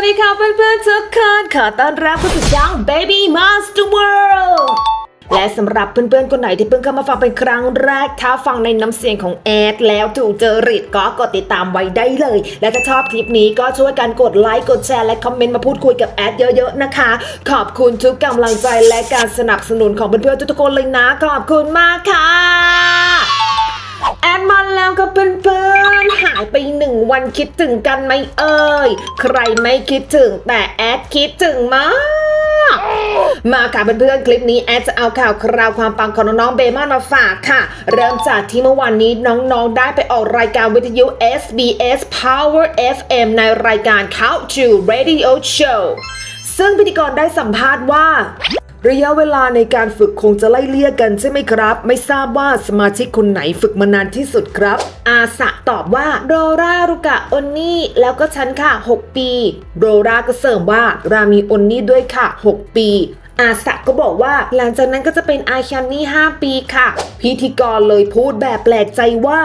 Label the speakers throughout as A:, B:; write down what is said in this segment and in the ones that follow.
A: วัสดีค่ะเพื่อนๆทุกคนขอต้อนรับเข้าสู่ช่อง Baby Monster World และสำหรับเพื่อนๆคนไหนที่เพิ่งเข้ามาฟังเป็นครั้งแรก ถ้าฟังในน้ำเสียงของแอดแล้วถูกเจอริตก็กดติดตามไว้ได้เลย และถ้าชอบคลิปนี้ก็ช่วยกันกดไลค์กดแชร์และคอมเมนต์มาพูดคุยกับแอดเยอะๆนะคะ ขอบคุณทุกกำลังใจและการสนับสนุนของเพื่อนๆทุกๆคนเลยนะ ขอบคุณมากค่ะ หายไปหนึ่งวันคิดถึงกันไหมเอ่ย ใครไม่คิดถึงแต่แอดคิดถึงมากมาค่ะเพื่อนๆคลิปนี้แอดจะเอาข่าวคราวความปังของน้องๆเบมอนมาฝากค่ะ เริ่มจากที่เมื่อวานนี้น้องๆได้ไปออกรายการวิทยุ SBS Power FM ในรายการ Count to Radio Show ซึ่งพิธีกรได้สัมภาษณ์ว่า ระยะเวลาในการฝึกคงจะไล่เลี่ยกันใช่ไหมครับ ไม่ทราบว่าสมาชิกคนไหนฝึกมานานที่สุดครับ อาสะตอบว่าโรรารุกะออนนี่แล้วก็ฉันค่ะ 6 ปี โรราก็เสริมว่ารามีอนนี่ด้วยค่ะ 6 ปีอาสะก็บอกว่าหลังจากนั้นก็จะเป็นอาชันนี่ 5 ปีค่ะ พิธีกรเลยพูดแบบแปลกใจว่า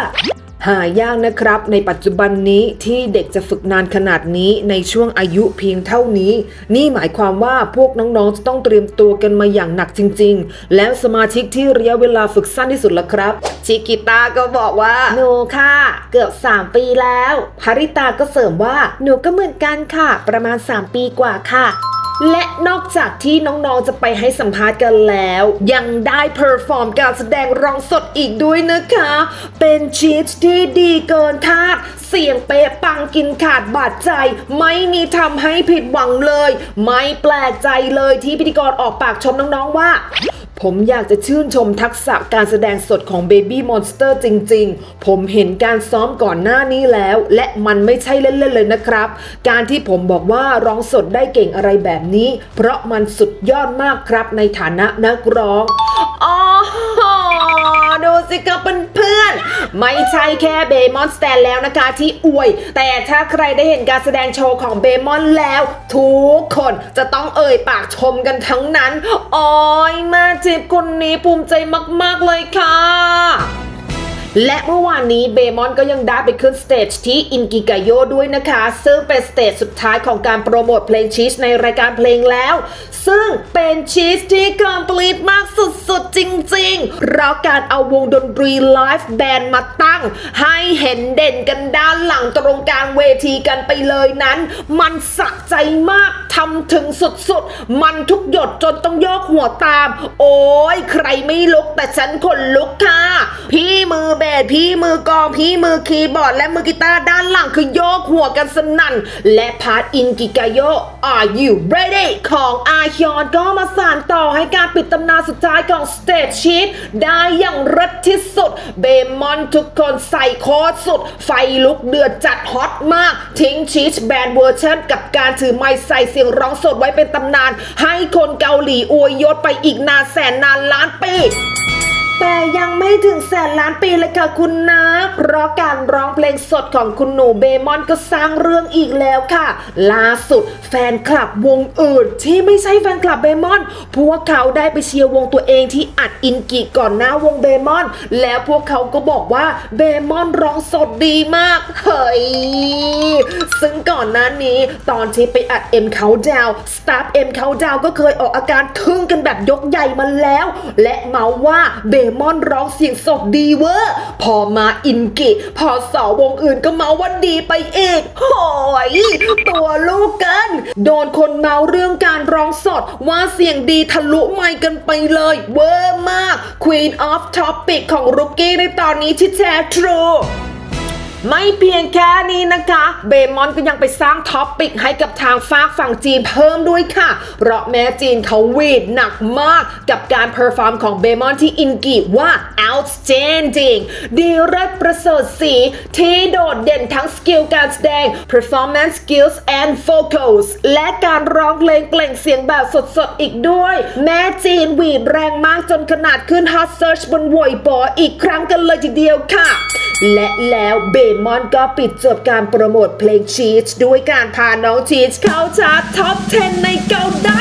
A: หายากนะครับ ในปัจจุบันนี้ที่เด็กจะฝึกนานขนาดนี้ในช่วงอายุเพียงเท่านี้ นี่หมายความว่าพวกน้องๆ จะต้องเตรียมตัวกันมาอย่างหนักจริง ๆ แล้วสมาชิกที่ระยะเวลาฝึกสั้นที่สุดละครับ ชิกิตาก็บอกว่าหนูค่ะ เกือบ 3 ปีแล้วภริตาก็เสริมว่าหนูก็เหมือนกันค่ะ ประมาณ 3 ปีกว่าค่ะ และนอกจากที่น้องๆจะไปให้สัมภาษณ์กันแล้ว ยังได้เพอร์ฟอร์มการแสดงร้องสดอีกด้วยนะคะ เป็นชีตที่ดีเกินคาดเสียงเป๊ะปังกินขาดบาดใจ ไม่มีทำให้ผิดหวังเลย ไม่แปลกใจเลยที่พิธีกรออกปากชมน้องๆว่า ผมอยากจะชื่นชมทักษะการแสดงสดของ Baby Monster จริงๆ ผมเห็นการซ้อมก่อนหน้านี้แล้ว และมันไม่ใช่เล่นๆเลยนะครับ การที่ผมบอกว่าร้องสดได้เก่งอะไรแบบนี้ เพราะมันสุดยอดมากครับในฐานะนักร้องอ๋อ สิครับเพื่อนๆไม่ใช่แค่เบมอนสแตนแล้วนะคะที่อวย แต่ถ้าใครได้เห็นการแสดงโชว์ของเบมอนแล้ว ทุกคนจะต้องเอ่ยปากชมกันทั้งนั้นอ้ยมาจิบคนนี้ภูมิใจมากๆเลยค่ะ และเมื่อวานนี้เบมอนก็ยังได้ไปขึ้นสเตจที่อินกิกาโยด้วยนะคะ ซึ่งเป็นสเตจสุดท้ายของการโปรโมทเพลงชีสในรายการเพลงแล้ว ซึ่งเป็นชีสที่คอมพลีทมากสุดๆ จริงๆ เพราะการเอาวงดนตรีไลฟ์แบนด์มาตั้ง ให้เห็นเด่นกันด้านหลังตรงกลางเวทีกันไปเลยนั้น มันสะใจมากทำถึงสุดๆ มันทุกหยดจนต้องโยกหัวตาม โอ้ยใครไม่ลุกแต่ฉันคนลุกค่ะ พี่มือเบสพี่มือกองพี่มือคีย์บอร์ด และมือกีตาร์ด้านหลังคือโยกหัวกันสนั่น และพาร์ทอินกิกาโย Are you ready ของอาฮยอนก็มาสานต่อให้การปิดตำนานสุดท้ายของสเตจชีตได้อย่างรัดที่สุด เบมอนทุกคนใส่โคตรสุด ไฟลุกเดือดจัดฮอตมาก ทิ้งชีสแบนเวอร์ชันกับการถือไมค์ใส่เสียงร้องสดไว้เป็นตำนาน ให้คนเกาหลีอวยยศไปอีกนานแสนนานล้านปี แต่ยังไม่ถึงแสนล้านปีเลยค่ะคุณนะ เพราะการร้องเพลงสดของคุณหนูเบมอนก็สร้างเรื่องอีกแล้วค่ะ ล่าสุดแฟนคลับวงอื่น ที่ไม่ใช่แฟนคลับเบมอน พวกเขาได้ไปเชียร์วงตัวเองที่อัดอินกิก่อนหน้าวงเบมอน แล้วพวกเขาก็บอกว่าเบมอนร้องสดดีมาก เฮ้ย ซึ่งก่อนหน้านี้ตอนที่ไปอัด M Countdown สตาฟ M Countdown ก็เคยออกอาการทึ่งกันแบบยกใหญ่มาแล้ว และเมาว่าเบมอนร้องเสียงสดดีเวอร์พอมาอินกิพอสาววงอื่นก็เมาว่าดีไปอีกโหยตัวลูกกัน โดนคนเมาเรื่องการร้องสดว่าเสียงดีทะลุไมกันไปเลย เวอร์มาก Queen of Topic ของรุกกี้ในตอนนี้ที่แท้ทรู ไม่เพียงแค่นี้นะคะ เบมอนก็ยังไปสร้างท็อปปิกให้กับทางฝากฝั่งจีนเพิ่มด้วยค่ะ เพราะแม้จีนเขาวีดหนักมากกับการเพอร์ฟอร์มของเบมอนที่อินกิว่า outstanding ดีเลิศประเสริฐสีที่โดดเด่นทั้งสกิลการแสดง performance skills and vocals และการร้องเพลงเปล่งเสียงแบบสดๆ อีกด้วย แม้จีนวีดแรงมากจนขนาดขึ้น hot search บนวอยบออีกครั้งกันเลยทีเดียวค่ะ และแล้วเบมอนก็ปิดจบการโปรโมทเพลงชีสด้วยการพาน้องชีสเข้าชาร์ตท็อป 10 ในเกาหลี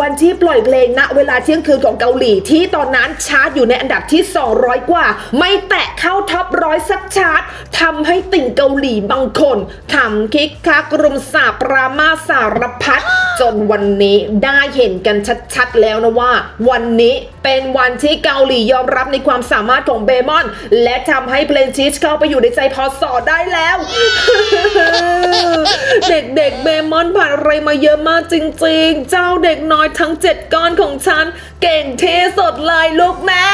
A: วันที่ปล่อยเพลงณเวลาเที่ยงคืนของเกาหลีที่ตอนนั้นชาร์ตอยู่ในอันดับที่ 200 กว่า ไม่แตะเข้าท็อปร้อยสักชาร์ตทำให้ติ่งเกาหลีบางคนทำคิกคักรุมสาปรามาสารพัดจนวันนี้ได้เห็นกันชัดๆแล้วนะว่า วันนี้เป็นวันที่เกาหลียอมรับในความสามารถของเบมอน และทำให้เพลงชีสเข้าไปอยู่ในใจพอสอได้แล้ว เด็กๆเบมอนผ่านอะไรมาเยอะมากจริง ๆ เจ้าเด็กน้อยทั้ง 7 ก้อนของฉัน เก่งเทสดเลยลูกแม่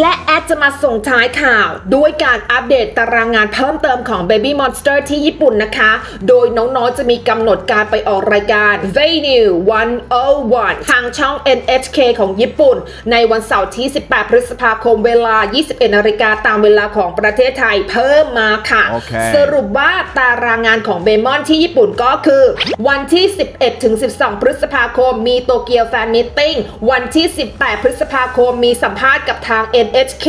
A: และแอดจะมาส่งท้ายข่าว ด้วยการอัปเดตตารางงานเพิ่มเติมของ Baby Monster ที่ญี่ปุ่นนะคะ โดยน้องๆจะมีกำหนดการไปออกรายการ Venue 101 ทางช่อง NHK ของญี่ปุ่น ในวันเสาร์ที่ 18 พฤษภาคมเวลา 21นาฬิกาตามเวลาของประเทศไทยเพิ่มมาค่ะ
B: โอเค
A: สรุปว่าตารางงานของเบมอนที่ญี่ปุ่นก็คือ วันที่ 11ถึง12 พฤษภาคมมีโตเกียวแฟนมิทติ้งวันที่ 18 พฤษภาคมมีสัมภาษณ์กับทาง NHK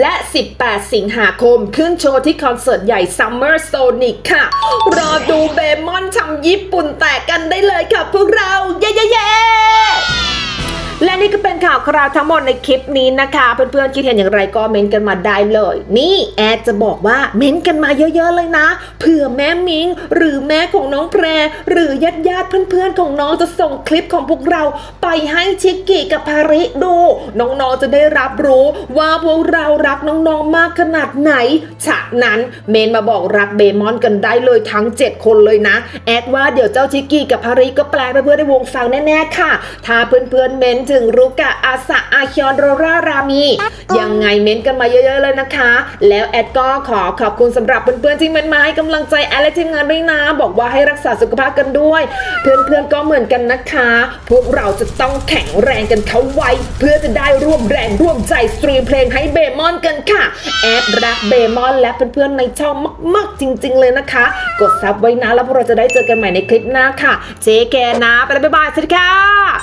A: และ 18 สิงหาคม ขึ้นโชว์ที่คอนเสิร์ตใหญ่ Summer Sonic ค่ะ รอดูเบมอนทำญี่ปุ่นแตกกันได้เลยค่ะพวกเรา เย้เย้ๆ นี่ก็เป็นข่าวคราวทั้งหมดในคลิปนี้นะคะ เพื่อนๆคิดเห็นอย่างไรก็เม้นกันมาได้เลย นี่แอดจะบอกว่าเม้นกันมาเยอะๆเลยนะเผื่อแม่มิงหรือแม่ของน้องแพร หรือญาติญาติเพื่อนๆของน้องจะส่งคลิปของพวกเราไปให้ชิกกี้กับพาริดู น้องๆจะได้รับรู้ว่าพวกเรารักน้องๆมากขนาดไหน ฉะนั้นเมนมาบอกรักเบมอนกันได้เลยทั้ง 7 คนเลยนะ แอดว่าเดี๋ยวเจ้าชิกกี้กับพาริก็แปลไปเพื่อนในวงฟังแน่ๆค่ะ ถ้าเพื่อนๆเมนถึงรุกะอาสะอาคิอนโรรารามี ยังไงเมนกันมาเยอะๆเลยนะคะ แล้วแอดก็ขอขอบคุณสำหรับเพื่อนๆที่เมนมาให้กำลังใจแอดและทีมงานด้วยนะ บอกว่าให้รักษาสุขภาพกันด้วย เพื่อนๆก็เหมือนกันนะคะ พวกเราจะต้องแข็งแรงกันเข้าไว้ เพื่อจะได้ร่วมแรงร่วมใจสตรีมเพลงให้เบมอนกันค่ะแอดรักเบมอนและเพื่อนๆในช่องมากๆจริง ๆ เลยนะคะ กดซับไว้นะแล้วพวกเราจะได้เจอกันใหม่ในคลิปหน้าค่ะ เจแกนะไปแล้วบ๊ายบายสวัสดีค่ะ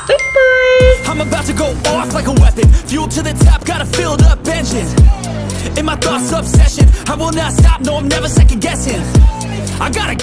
A: บ๊ายบาย
C: I'm about to go off like a weapon. Fuel to the top, got a filled up engine. In my thoughts, obsession. I will not stop, no, I'm never second guessing. I gotta